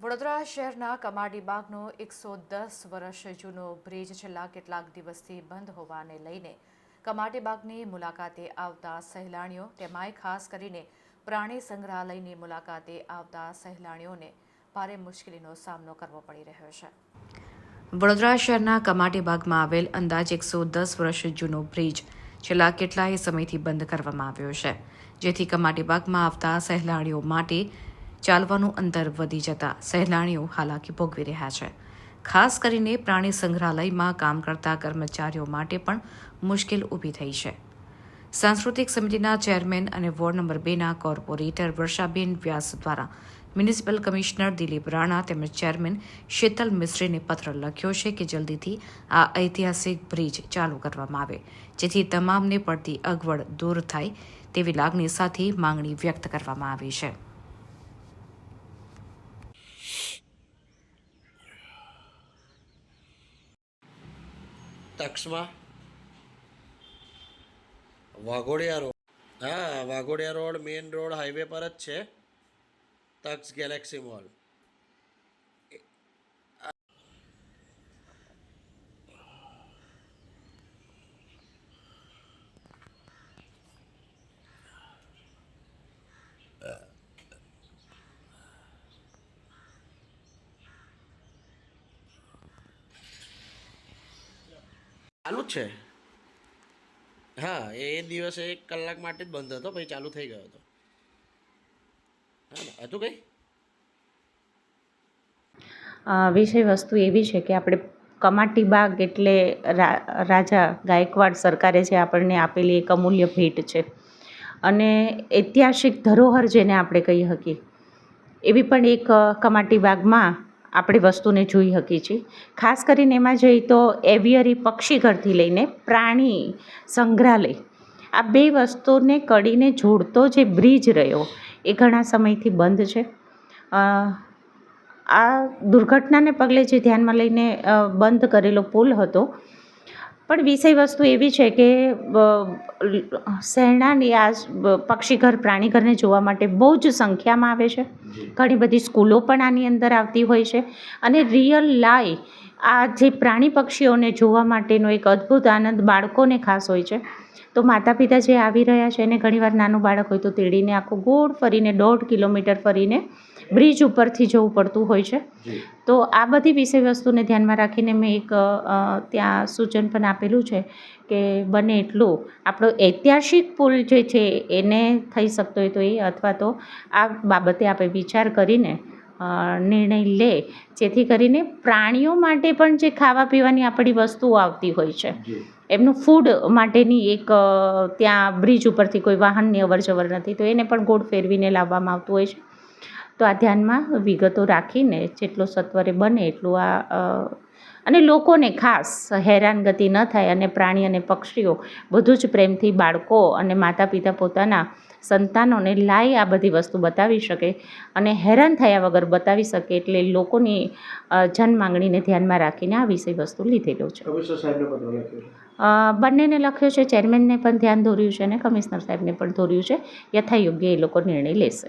વડોદરા શહેરના કમાડીબાગનો એકસો દસ વર્ષ જૂનો બ્રિજ છેલ્લા કેટલાક દિવસથી બંધ હોવાને લઈને કમાટીબાગની મુલાકાતે આવતા સહેલાણીઓ, તેમાંય ખાસ કરીને પ્રાણી સંગ્રહાલયની મુલાકાતે આવતા સહેલાણીઓને ભારે મુશ્કેલીનો સામનો કરવો પડી રહ્યો છે. વડોદરા શહેરના કમાટી બાગમાં આવેલ અંદાજ એકસો દસ વર્ષ જૂનો બ્રિજ છેલ્લા કેટલાય સમયથી બંધ કરવામાં આવ્યો છે, જેથી કમાટીબાગમાં આવતા સહેલાણીઓ માટે ચાલવાનું અંતર વધી જતા સહેલાણીઓ હાલાકી ભોગવી રહ્યા છે. ખાસ કરીને પ્રાણી સંગ્રહાલયમાં કામ કરતા કર્મચારીઓ માટે પણ મુશ્કેલ ઊભી થઈ છે. સાંસ્કૃતિક સમિતિના ચેરમેન અને વોર્ડ નંબર બેના કોર્પોરેટર વર્ષાબેન વ્યાસ દ્વારા મ્યુનિસિપલ કમિશનર દિલીપ રાણા તેમજ ચેરમેન શીતલ મિશ્રીને પત્ર લખ્યો છે કે જલ્દીથી આ ઐતિહાસિક બ્રિજ ચાલુ કરવામાં આવે, જેથી તમામને પડતી અગવડ દૂર થાય તેવી લાગણી સાથે માંગણી વ્યક્ત કરવામાં આવી છે. તક્ષમાં. વાઘોડિયા રોડ. હા, Waghodia road main road highway પર જ છે. તક્ષ ગેલેક્સી મોલ ચાલુ જ છે. હા, એ દિવસે એક કલાક માટે જ બંધ હતો, પછી ચાલુ થઈ ગયો હતો. હા, હતું કંઈ? વિષય વસ્તુ એવી છે કે આપણે કમાટી બાગ એટલે રાજા ગાયકવાડ સરકારે જે આપણને આપેલી એક અમૂલ્ય ભેટ છે. અને ઐતિહાસિક ધરોહર જેને આપણે કહી શકીએ. એવી પણ એક કમાટી બાગમાં આપણે વસ્તુને જોઈ શકીએ છીએ. ખાસ કરીને એમાં જોઈએ તો એવિયરી પક્ષીઘરથી લઈને પ્રાણી સંગ્રહાલય, આ બે વસ્તુને કડીને જોડતો જે બ્રિજ રહ્યો એ ઘણા સમયથી બંધ છે. આ દુર્ઘટનાને પગલે જે ધ્યાનમાં લઈને બંધ કરેલો પુલ હતો પણ વિષય વસ્તુ એવી છે કે શહેણાની આ પક્ષીઘર પ્રાણીઘરને જોવા માટે બહુ જ સંખ્યામાં આવે છે. ઘણી બધી સ્કૂલો પણ આની અંદર આવતી હોય છે. અને રિયલ લાઈ આ જે પ્રાણી પક્ષીઓને જોવા માટેનો એક અદ્ભુત આનંદ બાળકોને ખાસ હોય છે. તો માતા પિતા જે આવી રહ્યા છે એને ઘણીવાર નાનું બાળક હોય તો તેડીને આખું ગોળ ફરીને દોઢ કિલોમીટર ફરીને બ્રિજ ઉપરથી જવું પડતું હોય છે. તો આ બધી વિષય વસ્તુને ધ્યાનમાં રાખીને મેં એક ત્યાં સૂચન પણ આપેલું છે કે બને એટલું. આપણો ઐતિહાસિક પુલ જે છે એને થઈ શકતો હોય તો એ અથવા તો આ બાબતે આપણે વિચાર કરીને નિર્ણય લે. જેથી કરીને પ્રાણીઓ માટે પણ જે ખાવા પીવાની આપણી વસ્તુઓ આવતી હોય છે. એમનું ફૂડ માટેની એક ત્યાં બ્રિજ ઉપરથી કોઈ વાહનની અવર જવર નથી તો એને પણ ગોળ ફેરવીને લાવવામાં આવતું હોય છે. તો આ ધ્યાનમાં વિગતો રાખીને જેટલું સત્વરે બને એટલું આ અને લોકોને ખાસ હેરાનગતિ ન થાય અને પ્રાણી અને પક્ષીઓ બધું જ પ્રેમથી બાળકો અને માતા પિતા પોતાના સંતાનોને લાઈ આ બધી વસ્તુ બતાવી શકે અને હેરાન થયા વગર બતાવી શકે એટલે લોકોની અ, જન માંગણીને ધ્યાનમાં રાખીને આ વિષય વસ્તુ લીધેલો છે. બંનેને લખ્યો છે ચેરમેનને પણ ધ્યાન દોર્યું છે અને કમિશનર સાહેબને પણ દોર્યું છે. યથાયોગ્ય એ લોકો નિર્ણય લેશે.